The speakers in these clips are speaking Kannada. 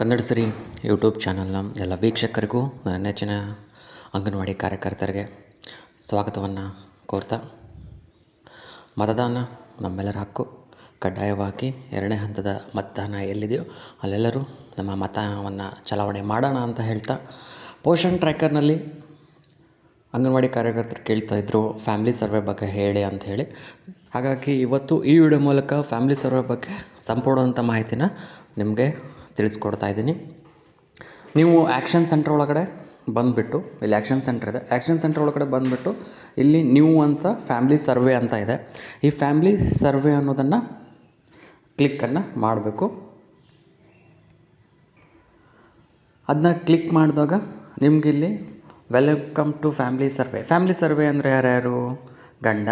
ಕನ್ನಡ ಸರಿ ಯೂಟ್ಯೂಬ್ ಚಾನಲ್ನ ಎಲ್ಲ ವೀಕ್ಷಕರಿಗೂ ನನ್ನ ನೆಚ್ಚಿನ ಅಂಗನವಾಡಿ ಕಾರ್ಯಕರ್ತರಿಗೆ ಸ್ವಾಗತವನ್ನು ಕೋರ್ತಾ, ಮತದಾನ ನಮ್ಮೆಲ್ಲರ ಹಕ್ಕು. ಕಡ್ಡಾಯವಾಗಿ ಎರಡನೇ ಹಂತದ ಮತದಾನ ಎಲ್ಲಿದೆಯೋ ಅಲ್ಲೆಲ್ಲರೂ ನಮ್ಮ ಮತವನ್ನು ಚಲಾವಣೆ ಮಾಡೋಣ ಅಂತ ಹೇಳ್ತಾ, ಪೋಷಣ್ ಟ್ರ್ಯಾಕರ್ನಲ್ಲಿ ಅಂಗನವಾಡಿ ಕಾರ್ಯಕರ್ತರು ಕೇಳ್ತಾ ಇದ್ದರು ಫ್ಯಾಮಿಲಿ ಸರ್ವೆ ಬಗ್ಗೆ ಹೇಳಿ ಅಂತ ಹೇಳಿ. ಹಾಗಾಗಿ ಇವತ್ತು ಈ ವಿಡಿಯೋ ಮೂಲಕ ಫ್ಯಾಮಿಲಿ ಸರ್ವೆ ಬಗ್ಗೆ ಸಂಪೂರ್ಣವಂಥ ಮಾಹಿತಿನ ನಿಮಗೆ ತಿಳಿಸ್ಕೊಡ್ತಾ ಇದ್ದೀನಿ. ನೀವು ಆ್ಯಕ್ಷನ್ ಸೆಂಟ್ರ್ ಒಳಗಡೆ ಬಂದುಬಿಟ್ಟು, ಇಲ್ಲಿ ಆ್ಯಕ್ಷನ್ ಸೆಂಟ್ರ್ ಇದೆ. ಆ್ಯಕ್ಷನ್ ಸೆಂಟ್ರ್ ಒಳಗಡೆ ಬಂದುಬಿಟ್ಟು, ಇಲ್ಲಿ ನ್ಯೂ ಅಂತ ಫ್ಯಾಮ್ಲಿ ಸರ್ವೆ ಅಂತ ಇದೆ. ಈ ಫ್ಯಾಮ್ಲಿ ಸರ್ವೆ ಅನ್ನೋದನ್ನು ಕ್ಲಿಕ್ಕನ್ನು ಮಾಡಬೇಕು. ಅದನ್ನ ಕ್ಲಿಕ್ ಮಾಡಿದಾಗ ನಿಮಗಿಲ್ಲಿ welcome to family survey family survey ಅಂದರೆ ಯಾರ್ಯಾರು? ಗಂಡ,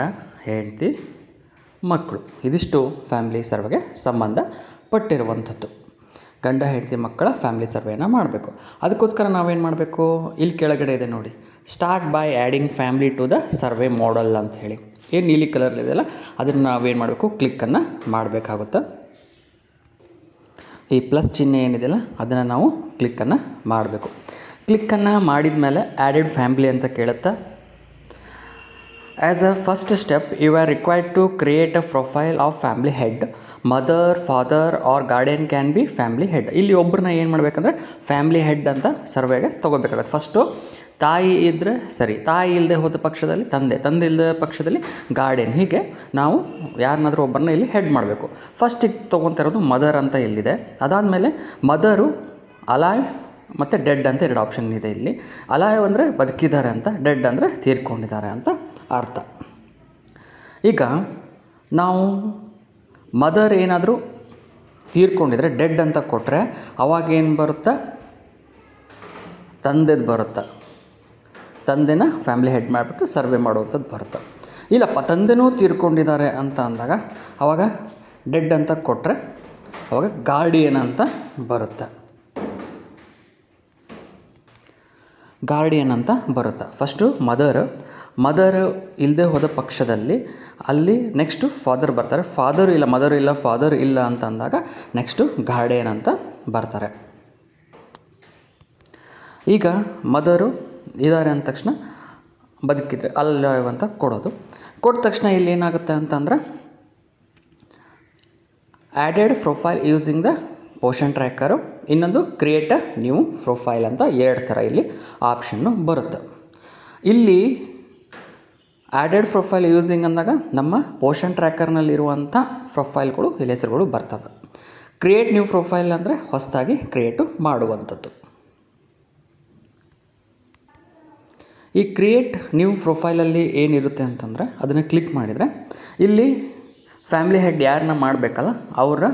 ಹೆಂಡತಿ ಮಕ್ಕಳು ಇದಿಷ್ಟು ಫ್ಯಾಮ್ಲಿ ಸರ್ವೆಗೆ ಸಂಬಂಧಪಟ್ಟಿರುವಂಥದ್ದು. ಗಂಡ, ಹೆಂಡತಿ, ಮಕ್ಕಳ ಫ್ಯಾಮಿಲಿ ಸರ್ವೇನ ಮಾಡಬೇಕು. ಅದಕ್ಕೋಸ್ಕರ ನಾವೇನು ಮಾಡಬೇಕು? ಇಲ್ಲಿ ಕೆಳಗಡೆ ಇದೆ ನೋಡಿ. Start by adding family to the survey ಮಾಡಲ್ ಅಂತ ಹೇಳಿ. ಏನು ನೀಲಿ ಕಲರ್ಲಿದೆಯಲ್ಲ ಅದನ್ನು ನಾವೇನು ಮಾಡಬೇಕು? ಕ್ಲಿಕ್ಕನ್ನು ಮಾಡಬೇಕಾಗುತ್ತೆ. ಈ ಪ್ಲಸ್ ಚಿಹ್ನೆ ಏನಿದೆಯಲ್ಲ, ಅದನ್ನು ನಾವು ಕ್ಲಿಕ್ಕನ್ನು ಮಾಡಬೇಕು. ಕ್ಲಿಕ್ಕನ್ನು ಮಾಡಿದ ಮೇಲೆ ಆ್ಯಡೆಡ್ ಫ್ಯಾಮ್ಲಿ ಅಂತ ಕೇಳುತ್ತಾ as a first step you are required to create a profile of family head mother father or guardian can be family head ಇಲ್ಲಿ ಒಬ್ಬರನ್ನ ಏನು ಮಾಡಬೇಕಂದ್ರೆ ಫ್ಯಾಮ್ಲಿ ಹೆಡ್ ಅಂತ ಸರ್ವೆಗೆ ತೊಗೋಬೇಕಾಗತ್ತೆ. ಫಸ್ಟು ತಾಯಿ ಇದ್ದರೆ ಸರಿ, ತಾಯಿ ಇಲ್ಲದೆ ಹೋದ ಪಕ್ಷದಲ್ಲಿ ತಂದೆ ತಂದೆ ಇಲ್ಲದ ಪಕ್ಷದಲ್ಲಿ ಗಾರ್ಡಿಯನ್ ಹೀಗೆ ನಾವು ಯಾರನ್ನಾದರೂ ಒಬ್ಬರನ್ನ ಇಲ್ಲಿ ಹೆಡ್ ಮಾಡಬೇಕು. ಫಸ್ಟಿಗೆ ತೊಗೊತಾ ಮದರ್ ಅಂತ ಇಲ್ಲಿದೆ. ಅದಾದಮೇಲೆ ಮದರು ಅಲಾಯ್ ಮತ್ತು ಡೆಡ್ ಅಂತ ಎರಡು ಆಪ್ಷನ್ ಇದೆ ಇಲ್ಲಿ. ಅಲಾಯ್ ಅಂದರೆ ಬದುಕಿದ್ದಾರೆ ಅಂತ ಡೆಡ್ ಅಂದರೆ ತೀರ್ಕೊಂಡಿದ್ದಾರೆ ಅಂತ ಅರ್ಥ. ಈಗ ನಾವು ಮದರ್ ಏನಾದರೂ ತೀರ್ಕೊಂಡಿದ್ರೆ ಡೆಡ್ ಅಂತ ಕೊಟ್ಟರೆ ಅವಾಗ ಏನು ಬರುತ್ತಾ? ತಂದೆದು ಬರುತ್ತೆ. ತಂದೆನ ಫ್ಯಾಮಿಲಿ ಹೆಡ್ ಮಾಡಿಬಿಟ್ಟು ಸರ್ವೆ ಮಾಡುವಂಥದ್ದು ಬರುತ್ತೆ. ಇಲ್ಲಪ್ಪ, ತಂದೆನೂ ತೀರ್ಕೊಂಡಿದ್ದಾರೆ ಅಂತ ಅಂದಾಗ ಅವಾಗ ಡೆಡ್ ಅಂತ ಕೊಟ್ಟರೆ ಅವಾಗ ಗಾರ್ಡಿಯನ್ ಅಂತ ಬರುತ್ತೆ. ಗಾರ್ಡಿಯನ್ ಅಂತ ಬರುತ್ತೆ. ಫಸ್ಟು ಮದರ್ ಮದರ್ ಇಲ್ಲದೆ ಹೋದ ಪಕ್ಷದಲ್ಲಿ ಅಲ್ಲಿ ನೆಕ್ಸ್ಟು ಫಾದರ್ ಬರ್ತಾರೆ. ಫಾದರ್ ಇಲ್ಲ ಮದರ್ ಇಲ್ಲ ಫಾದರ್ ಇಲ್ಲ ಅಂತ ಅಂದಾಗ ನೆಕ್ಸ್ಟು ಗಾರ್ಡಿಯನ್ ಅಂತ ಬರ್ತಾರೆ. ಈಗ ಮದರು ಇದ್ದಾರೆ ಅಂದ ತಕ್ಷಣ ಬದುಕಿದ್ರೆ ಅಲ್ಲ ಅಂತ ಕೊಡೋದು. ಕೊಟ್ಟ ತಕ್ಷಣ ಇಲ್ಲಿ ಏನಾಗುತ್ತೆ ಅಂತಂದ್ರೆ added profile using the Poshan tracker ಇನ್ನೊಂದು ಕ್ರಿಯೇಟ್ ನ್ಯೂ ಪ್ರೊಫೈಲ್ ಅಂತ ಎರಡು ಥರ ಇಲ್ಲಿ ಆಪ್ಷನ್ನು ಬರುತ್ತೆ. ಇಲ್ಲಿ ಆ್ಯಡೆಡ್ ಪ್ರೊಫೈಲ್ ಯೂಸಿಂಗ್ ಅಂದಾಗ ನಮ್ಮ ಪೋಷನ್ ಟ್ರ್ಯಾಕರ್ನಲ್ಲಿರುವಂಥ ಪ್ರೊಫೈಲ್ಗಳು ಇಲ್ಲಿ ಹೆಸರುಗಳು ಬರ್ತವೆ. ಕ್ರಿಯೇಟ್ ನ್ಯೂ ಪ್ರೊಫೈಲ್ ಅಂದರೆ ಹೊಸದಾಗಿ ಕ್ರಿಯೇಟು ಮಾಡುವಂಥದ್ದು. ಈ ಕ್ರಿಯೇಟ್ ನ್ಯೂ ಪ್ರೊಫೈಲಲ್ಲಿ ಏನಿರುತ್ತೆ ಅಂತಂದರೆ ಅದನ್ನು ಕ್ಲಿಕ್ ಮಾಡಿದರೆ ಇಲ್ಲಿ ಫ್ಯಾಮಿಲಿ ಹೆಡ್ ಯಾರನ್ನ ಮಾಡಬೇಕಲ್ಲ, ಅವರ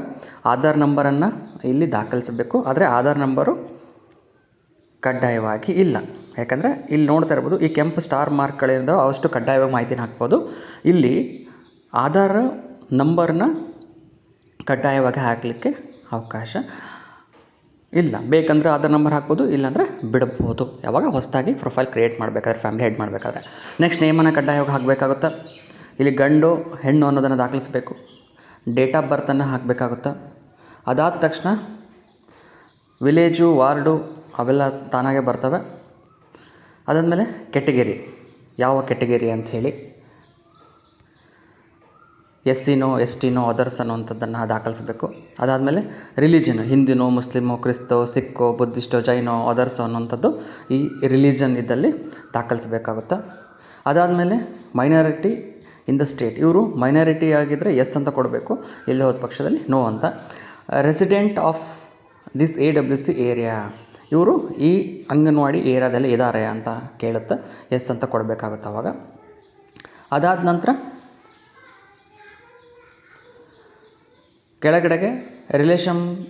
ಆಧಾರ್ ನಂಬರನ್ನು ಇಲ್ಲಿ ದಾಖಲಿಸಬೇಕು. ಆದರೆ ಆಧಾರ್ ನಂಬರು ಕಡ್ಡಾಯವಾಗಿ ಇಲ್ಲ. ಯಾಕಂದರೆ ಇಲ್ಲಿ ನೋಡ್ತಾ ಇರ್ಬೋದು, ಈ ಕೆಂಪು ಸ್ಟಾರ್ ಮಾರ್ಕ್ಗಳಿಂದ ಅವಷ್ಟು ಕಡ್ಡಾಯವಾಗಿ ಮಾಹಿತಿನ ಹಾಕ್ಬೋದು. ಇಲ್ಲಿ ಆಧಾರ್ ನಂಬರ್ನ ಕಡ್ಡಾಯವಾಗಿ ಹಾಕಲಿಕ್ಕೆ ಅವಕಾಶ ಇಲ್ಲ. ಬೇಕಂದರೆ ಆಧಾರ್ ನಂಬರ್ ಹಾಕ್ಬೋದು, ಇಲ್ಲಾಂದರೆ ಬಿಡಬಹುದು ಯಾವಾಗ? ಹೊಸದಾಗಿ ಪ್ರೊಫೈಲ್ ಕ್ರಿಯೇಟ್ ಮಾಡಬೇಕಾದ್ರೆ, ಫ್ಯಾಮಿಲಿ ಹೆಡ್ ಮಾಡಬೇಕಾದ್ರೆ. ನೆಕ್ಸ್ಟ್ ನೇಮನ್ನು ಕಡ್ಡಾಯವಾಗಿ ಹಾಕಬೇಕಾಗುತ್ತೆ? ಇಲ್ಲಿ ಗಂಡು, ಹೆಣ್ಣು ಅನ್ನೋದನ್ನು ದಾಖಲಿಸಬೇಕು. ಡೇಟ್ ಆಫ್ ಬರ್ತನ್ನು ಹಾಕಬೇಕಾಗುತ್ತೆ? ಅದಾದ ತಕ್ಷಣ ವಿಲೇಜು, ವಾರ್ಡು ಅವೆಲ್ಲ ತಾನಾಗೆ ಬರ್ತವೆ. ಅದಾದಮೇಲೆ ಕೆಟಗರಿ. ಯಾವ ಕೆಟಗರಿ ಅಂಥೇಳಿ S C no S T no others ಅನ್ನುವಂಥದ್ದನ್ನು ದಾಖಲಿಸಬೇಕು. ಅದಾದಮೇಲೆ ರಿಲಿಜನ್ ಹಿಂದಿನೋ, ಮುಸ್ಲಿಮೋ, ಕ್ರಿಸ್ತೋ, ಸಿಕ್ಕೋ, ಬುದ್ಧಿಸ್ಟೋ, ಜೈನೋ, ಅದರ್ಸ್ ಅನ್ನೋಂಥದ್ದು ಈ ರಿಲಿಜನ್ ಇದ್ದಲ್ಲಿ ದಾಖಲಿಸಬೇಕಾಗುತ್ತೆ. ಅದಾದಮೇಲೆ ಮೈನಾರಿಟಿ ಇನ್ ದ ಸ್ಟೇಟ್. ಇವರು ಮೈನಾರಿಟಿ ಆಗಿದ್ದರೆ ಎಸ್ ಅಂತ ಕೊಡಬೇಕು. ಇಲ್ಲಿ ಹೋದ ಪಕ್ಷದಲ್ಲಿ ನೋ ಅಂತ. Resident of this A W C area ಇವರು ಈ ಅಂಗನವಾಡಿ ಏರಿಯಾದಲ್ಲಿ ಇದ್ದಾರೆ ಅಂತ ಕೇಳುತ್ತೆ. ಎಸ್ ಅಂತ ಕೊಡಬೇಕಾಗುತ್ತೆ ಅವಾಗ. ಅದಾದ ನಂತರ ಕೆಳಗಡೆಗೆ relation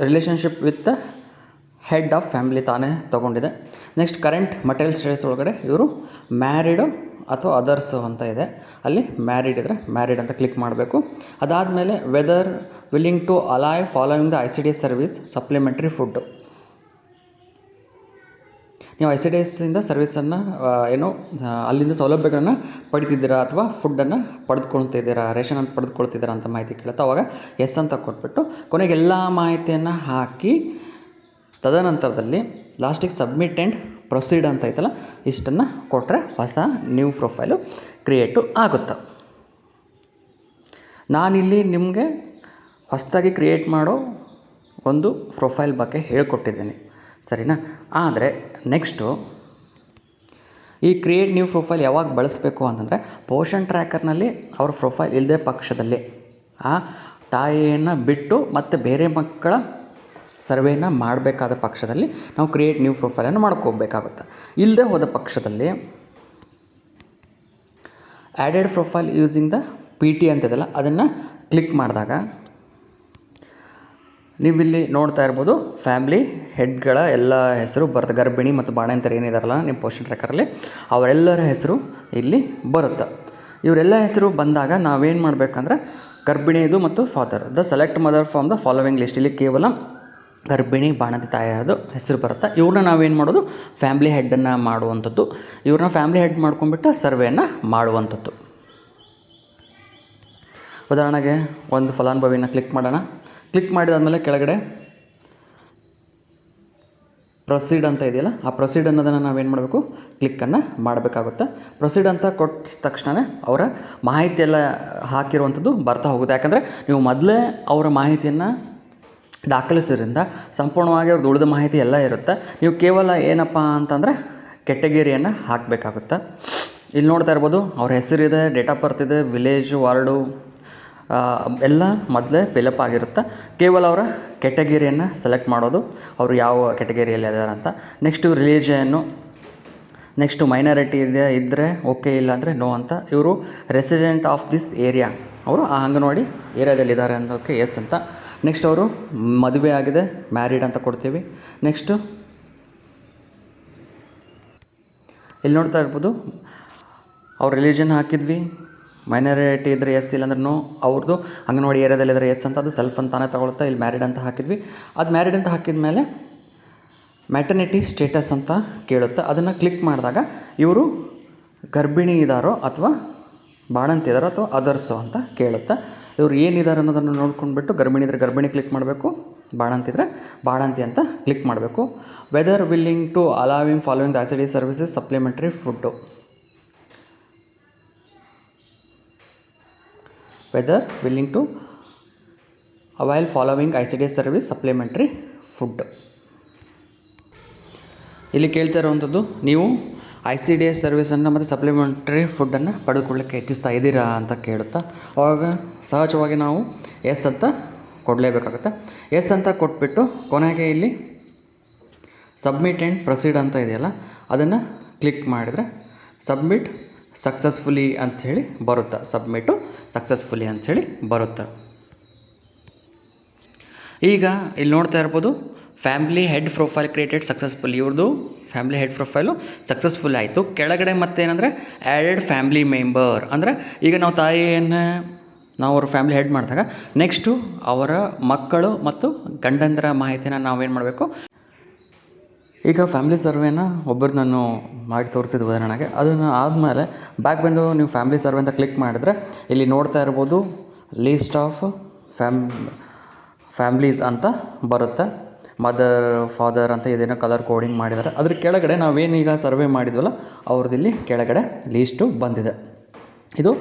relationship with head of family ತಾನೇ ತೊಗೊಂಡಿದೆ. ನೆಕ್ಸ್ಟ್ ಕರೆಂಟ್ ಮಟೀರಿಯಲ್ ಸ್ಟೇಟಸ್ ಒಳಗಡೆ ಇವರು ಮ್ಯಾರಿಡು ಅಥವಾ ಅದರ್ಸು ಅಂತ ಇದೆ. ಅಲ್ಲಿ ಮ್ಯಾರಿಡ್ ಇದ್ದರೆ ಮ್ಯಾರಿಡ್ ಅಂತ ಕ್ಲಿಕ್ ಮಾಡಬೇಕು. ಅದಾದಮೇಲೆ whether willing to allow following the I C D S service supplementary food ನೀವು ಐ ಸಿ ಡಿ ಎಸ್ಸಿಂದ ಸರ್ವಿಸನ್ನು ಏನು ಅಲ್ಲಿಂದ ಸೌಲಭ್ಯಗಳನ್ನು ಪಡಿತಿದ್ದೀರಾ ಅಥವಾ ಫುಡ್ಡನ್ನು ಪಡೆದುಕೊಳ್ತಿದ್ದೀರಾ ರೇಷನನ್ನು ಪಡೆದುಕೊಳ್ತಿದ್ದೀರಾ ಅಂತ ಮಾಹಿತಿ ಕೇಳುತ್ತೆ. ಅವಾಗ ಎಸ್ ಅಂತ ಕೊಟ್ಬಿಟ್ಟು ಕೊನೆಗೆ ಎಲ್ಲ ಮಾಹಿತಿಯನ್ನು ಹಾಕಿ ತದನಂತರದಲ್ಲಿ ಲಾಸ್ಟಿಗೆ ಸಬ್ಮಿಟ್ ಆ್ಯಂಡ್ ಪ್ರೊಸೀಡ್ ಅಂತ ಐತಲ್ಲ, ಇಷ್ಟನ್ನು ಕೊಟ್ಟರೆ ಹೊಸ ನ್ಯೂ ಪ್ರೊಫೈಲು ಕ್ರಿಯೇಟು ಆಗುತ್ತೆ. ನಾನಿಲ್ಲಿ ನಿಮಗೆ ಹೊಸದಾಗಿ ಕ್ರಿಯೇಟ್ ಮಾಡೋ ಒಂದು ಪ್ರೊಫೈಲ್ ಬಗ್ಗೆ ಹೇಳ್ಕೊಟ್ಟಿದ್ದೀನಿ. ಸರಿನಾ? ಆದರೆ ನೆಕ್ಸ್ಟು ಈ ಕ್ರಿಯೇಟ್ ನ್ಯೂ ಪ್ರೊಫೈಲ್ ಯಾವಾಗ ಬಳಸಬೇಕು ಅಂತಂದರೆ ಪೋಷನ್ ಟ್ರ್ಯಾಕರ್ನಲ್ಲಿ ಅವ್ರ ಪ್ರೊಫೈಲ್ ಇಲ್ಲದೆ ಪಕ್ಷದಲ್ಲಿ. ಆ ತಾಯಿಯನ್ನು ಬಿಟ್ಟು ಮತ್ತು ಬೇರೆ ಮಕ್ಕಳ ಸರ್ವೇನ ಮಾಡಬೇಕಾದ ಪಕ್ಷದಲ್ಲಿ ನಾವು ಕ್ರಿಯೇಟ್ ನ್ಯೂ ಪ್ರೊಫೈಲನ್ನು ಮಾಡ್ಕೋಬೇಕಾಗುತ್ತೆ. ಇಲ್ಲದೆ ಹೋದ ಪಕ್ಷದಲ್ಲಿ added profile using the P T ಅಂತಿದೆಲ್ಲ ಅದನ್ನು ಕ್ಲಿಕ್ ಮಾಡಿದಾಗ ನೀವಿಲ್ಲಿ ನೋಡ್ತಾ ಇರ್ಬೋದು ಫ್ಯಾಮ್ಲಿ ಹೆಡ್ಗಳ ಎಲ್ಲ ಹೆಸರು ಬರುತ್ತೆ ಗರ್ಭಿಣಿ ಮತ್ತು ಬಾಣಂತರು ಏನಿದಾರಲ್ಲ, ನಿಮ್ಮ ಪೋಷನ್ ಟ್ರ್ಯಾಕರಲ್ಲಿ ಅವರೆಲ್ಲರ ಹೆಸರು ಇಲ್ಲಿ ಬರುತ್ತೆ. ಇವರೆಲ್ಲ ಹೆಸರು ಬಂದಾಗ ನಾವೇನು ಮಾಡಬೇಕಂದ್ರೆ ಗರ್ಭಿಣಿದು ಮತ್ತು father the select mother from the following list ಇಲ್ಲಿ ಕೇವಲ ಗರ್ಭಿಣಿ ಬಾಣಂತಿ ತಾಯಿಯದು ಹೆಸರು ಬರುತ್ತೆ. ಇವ್ರನ್ನ ನಾವೇನು ಮಾಡೋದು? ಫ್ಯಾಮ್ಲಿ ಹೆಡ್ಡನ್ನು ಮಾಡುವಂಥದ್ದು. ಇವ್ರನ್ನ ಫ್ಯಾಮ್ಲಿ ಹೆಡ್ ಮಾಡ್ಕೊಂಡ್ಬಿಟ್ಟು ಸರ್ವೆಯನ್ನು ಮಾಡುವಂಥದ್ದು. ಉದಾಹರಣೆಗೆ ಒಂದು ಫಲಾನುಭವಿನ ಕ್ಲಿಕ್ ಮಾಡೋಣ. ಕ್ಲಿಕ್ ಮಾಡಿದಾದಮೇಲೆ ಕೆಳಗಡೆ ಪ್ರೊಸೀಡ್ ಅಂತ ಇದೆಯಲ್ಲ, ಆ ಪ್ರೊಸೀಡ್ ಅನ್ನೋದನ್ನು ನಾವೇನು ಮಾಡಬೇಕು? ಕ್ಲಿಕ್ಕನ್ನು ಮಾಡಬೇಕಾಗುತ್ತೆ. ಪ್ರೊಸೀಡ್ ಅಂತ ಕೊಟ್ಟ ತಕ್ಷಣ ಅವರ ಮಾಹಿತಿಯೆಲ್ಲ ಹಾಕಿರುವಂಥದ್ದು ಬರ್ತಾ ಹೋಗುತ್ತೆ. ಯಾಕಂದರೆ ನೀವು ಮೊದಲೇ ಅವರ ಮಾಹಿತಿಯನ್ನು ದಾಖಲಿಸೋದ್ರಿಂದ ಸಂಪೂರ್ಣವಾಗಿ ಅವ್ರದ್ದು ಉಳಿದ ಮಾಹಿತಿ ಎಲ್ಲ ಇರುತ್ತೆ. ನೀವು ಕೇವಲ ಏನಪ್ಪ ಅಂತಂದರೆ ಕೆಟಗರಿಯನ್ನು ಹಾಕಬೇಕಾಗುತ್ತೆ. ಇಲ್ಲಿ ನೋಡ್ತಾ ಇರ್ಬೋದು, ಅವ್ರ ಹೆಸರಿದೆ ಡೇಟ್ ಆಫ್ ಬರ್ತ್ ಇದೆ ವಿಲೇಜ್ ವಾರ್ಡು ಎಲ್ಲ ಮೊದಲೇ ಫಿಲಪ್ ಆಗಿರುತ್ತೆ. ಕೇವಲ ಅವರ ಕೆಟಗರಿಯನ್ನು ಸೆಲೆಕ್ಟ್ ಮಾಡೋದು, ಅವರು ಯಾವ ಕೆಟಗರಿಯಲ್ಲಿ ಇದ್ದಾರೆ ಅಂತ. ನೆಕ್ಸ್ಟು ರಿಲೀಜನ್ನು ನೆಕ್ಸ್ಟು ಮೈನಾರಿಟಿ ಇದೆ ಇದ್ದರೆ ಓಕೆ ಇಲ್ಲ ಅಂದರೆ ನೋ ಅಂತ. ಇವರು ರೆಸಿಡೆಂಟ್ ಆಫ್ ದಿಸ್ ಏರಿಯಾ ಅವರು ಆ ಅಂಗನವಾಡಿ ಏರಿಯಾದಲ್ಲಿದ್ದಾರೆ ಅನ್ನೋಕ್ಕೆ ಎಸ್ ಅಂತ. ನೆಕ್ಸ್ಟ್ ಅವರು ಮದುವೆ ಆಗಿದೆ ಮ್ಯಾರಿಡ್ ಅಂತ ಕೊಡ್ತೀವಿ. ನೆಕ್ಸ್ಟು ಇಲ್ಲಿ ನೋಡ್ತಾ ಇರ್ಬೋದು, ಅವ್ರ ರಿಲಿಜನ್ ಹಾಕಿದ್ವಿ. ಮೈನಾರಿಟಿ ಇದ್ದರೆ ಎಸ್ ಇಲ್ಲಾಂದ್ರೆ ನೋ ಅವ್ರದ್ದು ಅಂಗನವಾಡಿ ಏರಿಯಾದಲ್ಲಿದ್ದರೆ ಎಸ್ ಅಂತ, ಅದು ಸೆಲ್ಫ್ ಅಂತಾನೆ ತಗೊಳುತ್ತೆ, ಇಲ್ಲಿ ಮ್ಯಾರಿಡ್ ಅಂತ ಹಾಕಿದ್ವಿ. ಅದು ಮ್ಯಾರಿಡ್ ಅಂತ ಹಾಕಿದ ಮೇಲೆ ಮ್ಯಾಟರ್ನಿಟಿ ಸ್ಟೇಟಸ್ ಅಂತ ಕೇಳುತ್ತೆ. ಅದನ್ನು ಕ್ಲಿಕ್ ಮಾಡಿದಾಗ ಇವರು ಗರ್ಭಿಣಿ ಇದ್ದಾರೋ ಅಥವಾ ಬಾಣಂತಿ ಇದ್ದಾರೋ ಅಥವಾ ಅದರ್ಸು ಅಂತ ಕೇಳುತ್ತೆ. ಇವ್ರು ಏನಿದ್ದಾರೆ ಅನ್ನೋದನ್ನು ನೋಡ್ಕೊಂಡ್ಬಿಟ್ಟು ಗರ್ಭಿಣಿ ಇದ್ರೆ ಗರ್ಭಿಣಿ ಕ್ಲಿಕ್ ಮಾಡಬೇಕು, ಬಾಣಂತಿ ಇದ್ದರೆ ಬಾಣಂತಿ ಅಂತ ಕ್ಲಿಕ್ ಮಾಡಬೇಕು. Whether willing to allowing following the ICD services supplementary food whether willing to avail following I C D service supplementary food ಇಲ್ಲಿ ಕೇಳ್ತಾ ಇರುವಂಥದ್ದು ನೀವು ಐ ಸಿ ಡಿ ಎಸ್ ಸರ್ವಿಸನ್ನು ಮತ್ತು ಸಪ್ಲಿಮೆಂಟ್ರಿ ಫುಡ್ಡನ್ನು ಪಡೆದುಕೊಳ್ಳಿಕ್ಕೆ ಹೆಚ್ಚಿಸ್ತಾ ಇದ್ದೀರಾ ಅಂತ ಕೇಳುತ್ತಾ, ಅವಾಗ ಸಹಜವಾಗಿ ನಾವು ಎಸ್ ಅಂತ ಕೊಡಲೇಬೇಕಾಗುತ್ತೆ. ಎಸ್ ಅಂತ ಕೊಟ್ಬಿಟ್ಟು ಕೊನೆಗೆ ಇಲ್ಲಿ ಸಬ್ಮಿಟ್ ಆ್ಯಂಡ್ ಪ್ರೊಸೀಡ್ ಅಂತ ಇದೆಯಲ್ಲ, ಅದನ್ನು ಕ್ಲಿಕ್ ಮಾಡಿದರೆ ಸಬ್ಮಿಟ್ ಸಕ್ಸಸ್ಫುಲಿ ಅಂಥೇಳಿ ಬರುತ್ತೆ. ಸಬ್ಮಿಟು ಸಕ್ಸಸ್ಫುಲಿ ಅಂಥೇಳಿ ಬರುತ್ತೆ. ಈಗ ಇಲ್ಲಿ ನೋಡ್ತಾ ಇರ್ಬೋದು family head profile created successful ಇವ್ರದ್ದು ಫ್ಯಾಮ್ಲಿ ಹೆಡ್ ಪ್ರೊಫೈಲು ಸಕ್ಸಸ್ಫುಲ್ ಆಯಿತು. ಕೆಳಗಡೆ ಮತ್ತೇನಂದರೆ ಆ್ಯಡೆಡ್ ಫ್ಯಾಮ್ಲಿ ಮೆಂಬರ್ ಅಂದರೆ ಈಗ ನಾವು ತಾಯಿಯನ್ನು ನಾವು ಅವ್ರ ಫ್ಯಾಮ್ಲಿ ಹೆಡ್ ಮಾಡಿದಾಗ ನೆಕ್ಸ್ಟು ಅವರ ಮಕ್ಕಳು ಮತ್ತು ಗಂಡಂದರ ಮಾಹಿತಿನ ನಾವೇನು ಮಾಡಬೇಕು? ಈಗ ಫ್ಯಾಮ್ಲಿ ಸರ್ವೇನ ಒಬ್ಬರು ನಾನು ಮಾಡಿ ತೋರಿಸಿದ ಉದಾಹರಣೆಗೆ. ಅದನ್ನು ಆದಮೇಲೆ ಬ್ಯಾಕ್ ಬಂದು ನೀವು ಫ್ಯಾಮ್ಲಿ ಸರ್ವೆ ಅಂತ ಕ್ಲಿಕ್ ಮಾಡಿದ್ರೆ ಇಲ್ಲಿ ನೋಡ್ತಾ ಇರ್ಬೋದು ಲೀಸ್ಟ್ ಆಫ್ ಫ್ಯಾಮ್ ಫ್ಯಾಮ್ಲೀಸ್ ಅಂತ ಬರುತ್ತೆ. ಮದರ್ ಫಾದರ್ ಅಂತ ಇದೇನೋ ಕಲರ್ ಕೋಡಿಂಗ್ ಮಾಡಿದ್ದಾರೆ. ಅದ್ರ ಕೆಳಗಡೆ ನಾವೇನೀಗ ಸರ್ವೆ ಮಾಡಿದ್ವಲ್ಲ ಅವ್ರದ್ದು ಇಲ್ಲಿ ಕೆಳಗಡೆ ಲೀಸ್ಟು ಬಂದಿದೆ. ಇದು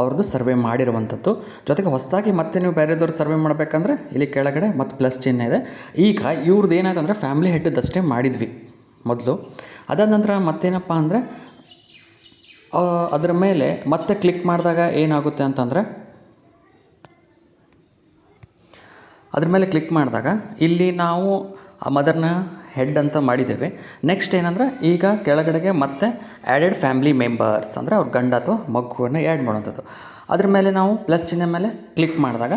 ಅವ್ರದ್ದು ಸರ್ವೆ ಮಾಡಿರುವಂಥದ್ದು. ಜೊತೆಗೆ ಹೊಸದಾಗಿ ಮತ್ತೆ ನೀವು ಬೇರೆದವ್ರು ಸರ್ವೆ ಮಾಡಬೇಕಂದ್ರೆ ಇಲ್ಲಿ ಕೆಳಗಡೆ ಮತ್ತು ಪ್ಲಸ್ ಚಿಹ್ನೆ ಇದೆ. ಈಗ ಇವ್ರದ್ದು ಏನಾಯ್ತಂದ್ರೆ ಫ್ಯಾಮ್ಲಿ ಹೆಡ್ದಷ್ಟೇ ಮಾಡಿದ್ವಿ ಮೊದಲು. ಅದಾದ ನಂತರ ಮತ್ತೇನಪ್ಪ ಅಂದರೆ ಅದರ ಮೇಲೆ ಮತ್ತೆ ಕ್ಲಿಕ್ ಮಾಡಿದಾಗ ಏನಾಗುತ್ತೆ ಅಂತಂದರೆ ಅದ್ರ ಮೇಲೆ ಕ್ಲಿಕ್ ಮಾಡಿದಾಗ ಇಲ್ಲಿ ನಾವು ಆ ಮದರ್ನ ಹೆಡ್ ಅಂತ ಮಾಡಿದ್ದೇವೆ. ನೆಕ್ಸ್ಟ್ ಏನಂದರೆ ಈಗ ಕೆಳಗಡೆಗೆ ಮತ್ತೆ ಆ್ಯಡೆಡ್ ಫ್ಯಾಮಿಲಿ ಮೆಂಬರ್ಸ್ ಅಂದರೆ ಅವ್ರ ಗಂಡ ಅಥವಾ ಮಗುವನ್ನು ಆ್ಯಡ್ ಮಾಡುವಂಥದ್ದು. ಅದ್ರ ಮೇಲೆ ನಾವು ಪ್ಲಸ್ ಚಿಹ್ನೆ ಮೇಲೆ ಕ್ಲಿಕ್ ಮಾಡಿದಾಗ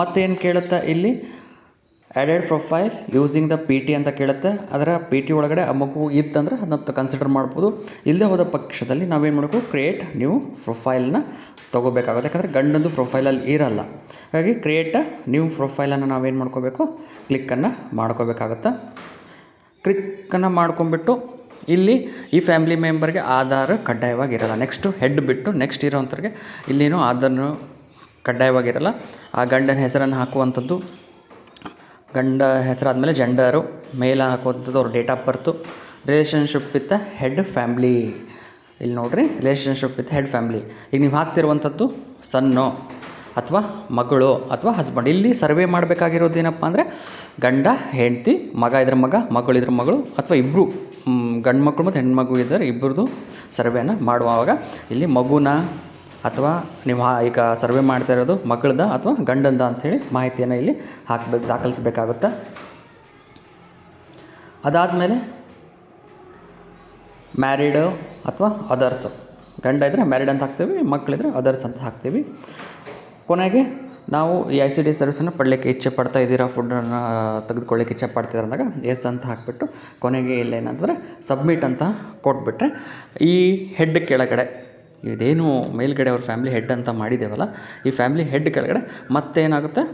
ಮತ್ತೇನು ಕೇಳುತ್ತೆ ಇಲ್ಲಿ? Added profile using the P T ಅಂತ ಕೇಳುತ್ತೆ. ಅದರ ಪಿ ಟಿ ಒಳಗಡೆ ಆ ಮಗು ಇತ್ತಂದ್ರೆ ಅದನ್ನ ಕನ್ಸಿಡರ್ ಮಾಡ್ಬೋದು. ಇಲ್ಲದೆ ಹೋದ ಪಕ್ಷದಲ್ಲಿ ನಾವೇನು ಮಾಡಬೇಕು? ಕ್ರಿಯೇಟ್ ನ್ಯೂ ಪ್ರೊಫೈಲ್ನ ತೊಗೋಬೇಕಾಗುತ್ತೆ. ಯಾಕಂದರೆ ಗಂಡಂದು ಪ್ರೊಫೈಲಲ್ಲಿ ಇರಲ್ಲ. ಹಾಗಾಗಿ ಕ್ರಿಯೇಟ್ ನ್ಯೂ ಪ್ರೊಫೈಲನ್ನು ನಾವೇನು ಮಾಡ್ಕೋಬೇಕು? ಕ್ಲಿಕ್ಕನ್ನು ಮಾಡ್ಕೋಬೇಕಾಗತ್ತೆ? ಕ್ಲಿಕ್ಕನ್ನು ಮಾಡ್ಕೊಂಬಿಟ್ಟು ಇಲ್ಲಿ ಈ ಫ್ಯಾಮಿಲಿ ಮೆಂಬರ್ಗೆ ಆಧಾರ್ ಕಡ್ಡಾಯವಾಗಿರಲ್ಲ ನೆಕ್ಸ್ಟು ಹೆಡ್ ಬಿಟ್ಟು ನೆಕ್ಸ್ಟ್ ಇರೋವಂಥವ್ರಿಗೆ ಇಲ್ಲೇನು ಆಧಾರ್ನು ಕಡ್ಡಾಯವಾಗಿರಲ್ಲ ಆ ಗಂಡನ ಹೆಸರನ್ನು ಹಾಕುವಂಥದ್ದು, ಗಂಡ ಹೆಸರಾದಮೇಲೆ ಜೆಂಡರು ಮೇಲೆ ಹಾಕುವಂಥದ್ದು ಅವ್ರ date of birth relationship with head family ಇಲ್ಲಿ ನೋಡ್ರಿ ರಿಲೇಷನ್ಶಿಪ್ ವಿತ್ ಹೆಡ್ ಫ್ಯಾಮಿಲಿ ಈಗ ನೀವು ಹಾಕ್ತಿರುವಂಥದ್ದು ಸನ್ನು ಅಥವಾ ಮಗಳು ಅಥವಾ ಹಸ್ಬೆಂಡ್ ಇಲ್ಲಿ ಸರ್ವೆ ಮಾಡಬೇಕಾಗಿರೋದು ಏನಪ್ಪ ಅಂದರೆ ಗಂಡ, ಹೆಂಡತಿ, ಮಗ ಇದ್ರ ಮಗ, ಮಗಳು ಇದ್ರ ಮಗಳು ಅಥವಾ ಇಬ್ಬರು ಗಂಡು ಮಕ್ಕಳು ಮತ್ತು ಹೆಣ್ಮಗು ಇದ್ದರೆ ಇಬ್ಬರದು ಸರ್ವೆಯನ್ನು ಮಾಡುವಾಗ ಇಲ್ಲಿ ಮಗುನ ಅಥವಾ ನೀವು ಈಗ ಸರ್ವೆ ಮಾಡ್ತಾ ಇರೋದು ಮಗಳದ ಅಥವಾ ಗಂಡಂದ ಅಂಥೇಳಿ ಮಾಹಿತಿಯನ್ನು ಇಲ್ಲಿ ಹಾಕ್ಬೇಕು ದಾಖಲಿಸ್ಬೇಕಾಗುತ್ತೆ? ಅದಾದಮೇಲೆ ಮ್ಯಾರಿಡು ಅಥವಾ ಅದರ್ಸ್ ಗಂಡ ಇದ್ದರೆ ಮ್ಯಾರಿಡ್ ಅಂತ ಹಾಕ್ತೀವಿ ಮಕ್ಕಳಿದ್ರೆ ಅದರ್ಸ್ ಅಂತ ಹಾಕ್ತೀವಿ. ಕೊನೆಗೆ ನಾವು ಈ ಐ ಸಿ ಡಿ ಸರ್ವಿಸನ್ನು ಪಡಲಿಕ್ಕೆ ಇಚ್ಛೆ ಪಡ್ತಾ ಇದ್ದೀರಾ ಫುಡ್ಡನ್ನು ತೆಗೆದುಕೊಳ್ಳಿಕ್ಕೆ ಇಚ್ಛೆ ಪಡ್ತೀರ ಅಂದಾಗ ಎಸ್ ಅಂತ ಹಾಕಿಬಿಟ್ಟು ಕೊನೆಗೆ ಇಲ್ಲೇನಂತಂದರೆ ಸಬ್ಮಿಟ್ ಅಂತ ಕೊಟ್ಬಿಟ್ರೆ, ಈ ಹೆಡ್ ಕೆಳಗಡೆ, ಇದೇನು ಮೇಲ್ಗಡೆ ಅವ್ರ ಫ್ಯಾಮ್ಲಿ ಹೆಡ್ ಅಂತ ಮಾಡಿದ್ದೇವಲ್ಲ, ಈ ಫ್ಯಾಮ್ಲಿ ಹೆಡ್ ಕೆಳಗಡೆ ಮತ್ತೇನಾಗುತ್ತೆ?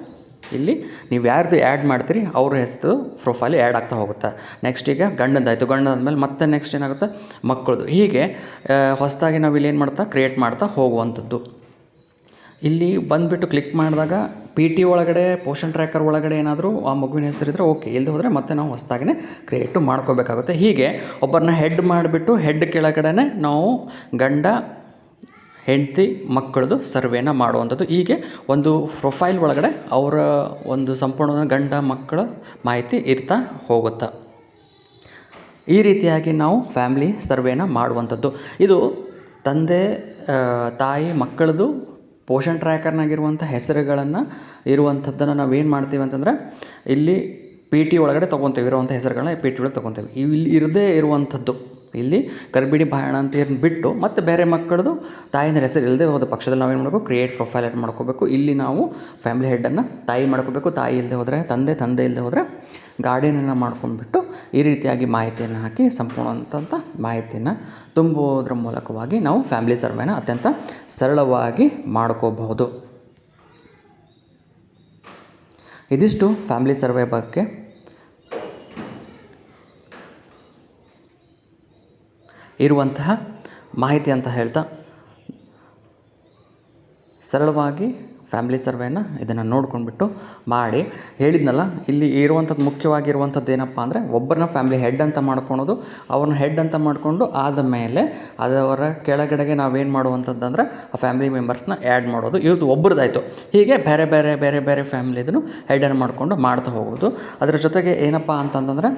ಇಲ್ಲಿ ನೀವು ಯಾರ್ದು ಆ್ಯಡ್ ಮಾಡ್ತೀರಿ, ಅವ್ರ ಹೆಸರು ಪ್ರೊಫೈಲ್ ಆ್ಯಡ್ ಆಗ್ತಾ ಹೋಗುತ್ತೆ. ನೆಕ್ಸ್ಟ್ ಈಗ ಗಂಡಂದಾಯಿತು. ಮೇಲೆ ಮತ್ತೆ ನೆಕ್ಸ್ಟ್ ಏನಾಗುತ್ತೆ? ಮಕ್ಕಳದು. ಹೀಗೆ ಹೊಸದಾಗಿ ನಾವು ಇಲ್ಲಿ ಏನು ಮಾಡ್ತಾ ಕ್ರಿಯೇಟ್ ಮಾಡ್ತಾ ಹೋಗುವಂಥದ್ದು. ಇಲ್ಲಿ ಬಂದುಬಿಟ್ಟು ಕ್ಲಿಕ್ ಮಾಡಿದಾಗ ಪಿ ಟಿ ಒಳಗಡೆ ಪೋಷನ್ ಟ್ರ್ಯಾಕರ್ ಒಳಗಡೆ ಏನಾದರೂ ಆ ಮಗುವಿನ ಹೆಸರಿದ್ರೆ ಓಕೆ ಇಲ್ಲದೆ ಹೋದರೆ ಮತ್ತೆ ನಾವು ಹೊಸದಾಗಿನೇ ಕ್ರಿಯೇಟು ಮಾಡ್ಕೋಬೇಕಾಗುತ್ತೆ. ಹೀಗೆ ಒಬ್ಬರನ್ನ ಹೆಡ್ ಮಾಡಿಬಿಟ್ಟು ಹೆಡ್ ಕೆಳಗಡೆ ನಾವು ಗಂಡ ಹೆಂಡತಿ ಮಕ್ಕಳದು ಸರ್ವೇನ ಮಾಡುವಂಥದ್ದು. ಹೀಗೆ ಒಂದು ಪ್ರೊಫೈಲ್ ಒಳಗಡೆ ಅವರ ಒಂದು ಸಂಪೂರ್ಣ ಗಂಡ ಮಕ್ಕಳ ಮಾಹಿತಿ ಇರ್ತಾ ಹೋಗುತ್ತೆ. ಈ ರೀತಿಯಾಗಿ ನಾವು ಫ್ಯಾಮ್ಲಿ ಸರ್ವೇನ ಮಾಡುವಂಥದ್ದು. ಇದು ತಂದೆ ತಾಯಿ ಮಕ್ಕಳದು ಪೋಷನ್ ಟ್ರ್ಯಾಕರ್ನಾಗಿರುವಂಥ ಹೆಸರುಗಳನ್ನು ಇರುವಂಥದ್ದನ್ನು ನಾವೇನು ಮಾಡ್ತೀವಿ ಅಂತಂದರೆ ಇಲ್ಲಿ ಪಿ ಟಿ ಒಳಗಡೆ ತೊಗೊತೀವಿ, ಇರುವಂಥ ಹೆಸರುಗಳನ್ನ ಪಿ ಟಿ ಒಳಗೆ ತೊಗೊತೀವಿ. ಇಲ್ಲಿ ಇರದೇ ಇರುವಂಥದ್ದು. ಇಲ್ಲಿ ಗರ್ಭಿಣಿ ಬಾಯಣ ಅಂತ ಏನು ಬಿಟ್ಟು ಮತ್ತು ಬೇರೆ ಮಕ್ಕಳದು ತಾಯಿನ ಹೆಸರು ಇಲ್ಲದೆ ಹೋದ ಪಕ್ಷದಲ್ಲಿ ನಾವೇನು ಮಾಡಬೇಕು? ಕ್ರಿಯೇಟ್ ಪ್ರೊಫೈಲ್ ಆ್ಯಡ್ ಮಾಡ್ಕೋಬೇಕು. ಇಲ್ಲಿ ನಾವು ಫ್ಯಾಮಿಲಿ ಹೆಡ್ಡನ್ನು ತಾಯಿ ಮಾಡ್ಕೋಬೇಕು. ತಾಯಿ ಇಲ್ಲದೆ ಹೋದರೆ, ತಂದೆ ತಂದೆ ಇಲ್ಲದೆ ಹೋದರೆ ಗಾರ್ಡಿಯನನ್ನು ಮಾಡ್ಕೊಂಡ್ಬಿಟ್ಟು ಈ ರೀತಿಯಾಗಿ ಮಾಹಿತಿಯನ್ನು ಹಾಕಿ ಸಂಪೂರ್ಣವಂತ ಮಾಹಿತಿಯನ್ನು ತುಂಬುವುದರ ಮೂಲಕವಾಗಿ ನಾವು ಫ್ಯಾಮಿಲಿ ಸರ್ವೆನ ಅತ್ಯಂತ ಸರಳವಾಗಿ ಮಾಡ್ಕೋಬಹುದು. ಇದಿಷ್ಟು ಫ್ಯಾಮಿಲಿ ಸರ್ವೆ ಬಗ್ಗೆ ಇರುವಂತಹ ಮಾಹಿತಿ ಅಂತ ಹೇಳ್ತಾ ಸರಳವಾಗಿ ಫ್ಯಾಮಿಲಿ ಸರ್ವೇನ ಇದನ್ನು ನೋಡ್ಕೊಂಡ್ಬಿಟ್ಟು ಮಾಡಿ. ಹೇಳಿದ್ನಲ್ಲ, ಇಲ್ಲಿ ಇರುವಂಥದ್ದು ಮುಖ್ಯವಾಗಿರುವಂಥದ್ದು ಏನಪ್ಪ ಅಂದರೆ ಒಬ್ಬರನ್ನ ಫ್ಯಾಮಿಲಿ ಹೆಡ್ ಅಂತ ಮಾಡ್ಕೊಳೋದು. ಅವ್ರನ್ನ ಹೆಡ್ ಅಂತ ಮಾಡಿಕೊಂಡು ಆದ ಮೇಲೆ ಅದರ ಕೆಳಗಡೆಗೆ ನಾವೇನು ಮಾಡುವಂಥದ್ದು ಅಂದರೆ ಆ ಫ್ಯಾಮಿಲಿ ಮೆಂಬರ್ಸ್ನ ಆ್ಯಡ್ ಮಾಡೋದು. ಇವ್ರದ್ದು ಒಬ್ರದ್ದಾಯಿತು. ಹೀಗೆ ಬೇರೆ ಬೇರೆ ಬೇರೆ ಬೇರೆ ಫ್ಯಾಮಿಲಿದನ್ನು ಹೆಡನ್ನು ಮಾಡಿಕೊಂಡು ಮಾಡ್ತಾ ಹೋಗೋದು. ಅದರ ಜೊತೆಗೆ ಏನಪ್ಪ ಅಂತಂತಂದರೆ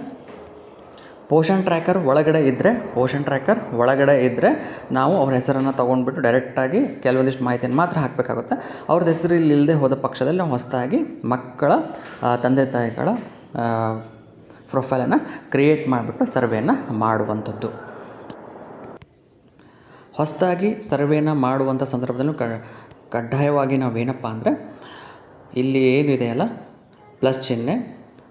ಪೋಷನ್ ಟ್ರ್ಯಾಕರ್ ಒಳಗಡೆ ಇದ್ದರೆ ಪೋಷನ್ ಟ್ರ್ಯಾಕರ್ ಒಳಗಡೆ ಇದ್ದರೆ ನಾವು ಅವ್ರ ಹೆಸರನ್ನು ತೊಗೊಂಡ್ಬಿಟ್ಟು ಡೈರೆಕ್ಟಾಗಿ ಕೆಲವೊಂದಿಷ್ಟು ಮಾಹಿತಿಯನ್ನು ಮಾತ್ರ ಹಾಕಬೇಕಾಗುತ್ತೆ. ಅವ್ರದ್ದು ಹೆಸರು ಇಲ್ಲಿ ಇಲ್ಲದೆ ಹೋದ ಪಕ್ಷದಲ್ಲಿ ನಾವು ಹೊಸದಾಗಿ ಮಕ್ಕಳ ತಂದೆ ತಾಯಿಗಳ ಪ್ರೊಫೈಲನ್ನು ಕ್ರಿಯೇಟ್ ಮಾಡಿಬಿಟ್ಟು ಸರ್ವೆಯನ್ನು ಮಾಡುವಂಥದ್ದು. ಹೊಸದಾಗಿ ಸರ್ವೆಯನ್ನು ಮಾಡುವಂಥ ಸಂದರ್ಭದಲ್ಲೂ ಕಡ್ಡಾಯವಾಗಿ ನಾವೇನಪ್ಪ ಅಂದರೆ, ಇಲ್ಲಿ ಏನಿದೆಯಲ್ಲ ಪ್ಲಸ್ ಚಿಹ್ನೆ,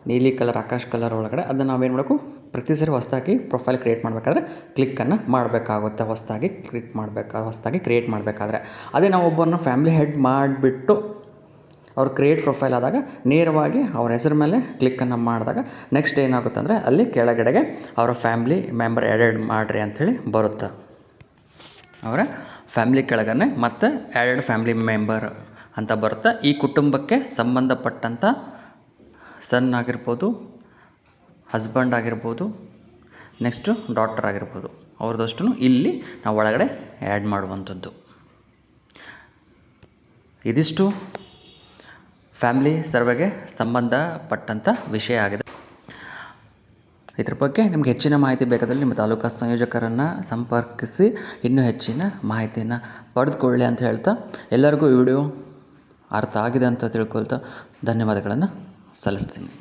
ನೀಲಿ ಕಲರ್ ಆಕಾಶ್ ಕಲರ್ ಒಳಗಡೆ, ಅದನ್ನು ನಾವೇನು ಮಾಡಬೇಕು? ಪ್ರತಿ ಸರಿ ಹೊಸ್ದಾಗಿ ಪ್ರೊಫೈಲ್ ಕ್ರಿಯೇಟ್ ಮಾಡಬೇಕಾದ್ರೆ ಕ್ಲಿಕ್ಕನ್ನು ಮಾಡಬೇಕಾಗುತ್ತೆ. ಹೊಸ್ದಾಗಿ ಕ್ಲಿಕ್ ಮಾಡಬೇಕಾ, ಹೊಸ್ದಾಗಿ ಕ್ರಿಯೇಟ್ ಮಾಡಬೇಕಾದ್ರೆ. ಅದೇ ನಾವು ಒಬ್ಬರನ್ನ ಫ್ಯಾಮಿಲಿ ಹೆಡ್ ಮಾಡಿಬಿಟ್ಟು ಅವ್ರು ಕ್ರಿಯೇಟ್ ಪ್ರೊಫೈಲ್ ಆದಾಗ ನೇರವಾಗಿ ಅವ್ರ ಹೆಸರು ಮೇಲೆ ಕ್ಲಿಕ್ಕನ್ನು ಮಾಡಿದಾಗ ನೆಕ್ಸ್ಟ್ ಏನಾಗುತ್ತೆ ಅಂದರೆ ಅಲ್ಲಿ ಕೆಳಗಡೆಗೆ ಅವರ ಫ್ಯಾಮ್ಲಿ ಮೆಂಬರ್ ಆ್ಯಡೆಡ್ ಮಾಡಿರಿ ಅಂಥೇಳಿ ಬರುತ್ತೆ. ಅವರ ಫ್ಯಾಮ್ಲಿ ಕೆಳಗನೆ ಮತ್ತು ಆ್ಯಡೆಡ್ ಫ್ಯಾಮ್ಲಿ ಮೆಂಬರ್ ಅಂತ ಬರುತ್ತೆ. ಈ ಕುಟುಂಬಕ್ಕೆ ಸಂಬಂಧಪಟ್ಟಂಥ ಸನ್ ಆಗಿರ್ಬೋದು ಹಸ್ಬೆಂಡ್ ಆಗಿರ್ಬೋದು ನೆಕ್ಸ್ಟು ಡಾಟರ್ ಆಗಿರ್ಬೋದು ಅವ್ರದ್ದಷ್ಟು ಇಲ್ಲಿ ನಾವು ಒಳಗಡೆ ಆ್ಯಡ್ ಮಾಡುವಂಥದ್ದು. ಇದಿಷ್ಟು ಫ್ಯಾಮಿಲಿ ಸರ್ವೆಗೆ ಸಂಬಂಧಪಟ್ಟಂಥ ವಿಷಯ ಆಗಿದೆ. ಇದ್ರ ಬಗ್ಗೆ ನಿಮ್ಗೆ ಹೆಚ್ಚಿನ ಮಾಹಿತಿ ಬೇಕಾದಲ್ಲಿ ನಿಮ್ಮ ತಾಲೂಕಾ ಸಂಯೋಜಕರನ್ನು ಸಂಪರ್ಕಿಸಿ, ಇನ್ನೂ ಹೆಚ್ಚಿನ ಮಾಹಿತಿಯನ್ನು ಪಡೆದುಕೊಳ್ಳಿ ಅಂತ ಹೇಳ್ತಾ ಎಲ್ಲರಿಗೂ ಈ ವಿಡಿಯೋ ಅರ್ಥ ಆಗಿದೆ ಅಂತ ತಿಳ್ಕೊಳ್ತಾ ಧನ್ಯವಾದಗಳನ್ನು ಸಲ್ಲಿಸ್ತೀನಿ.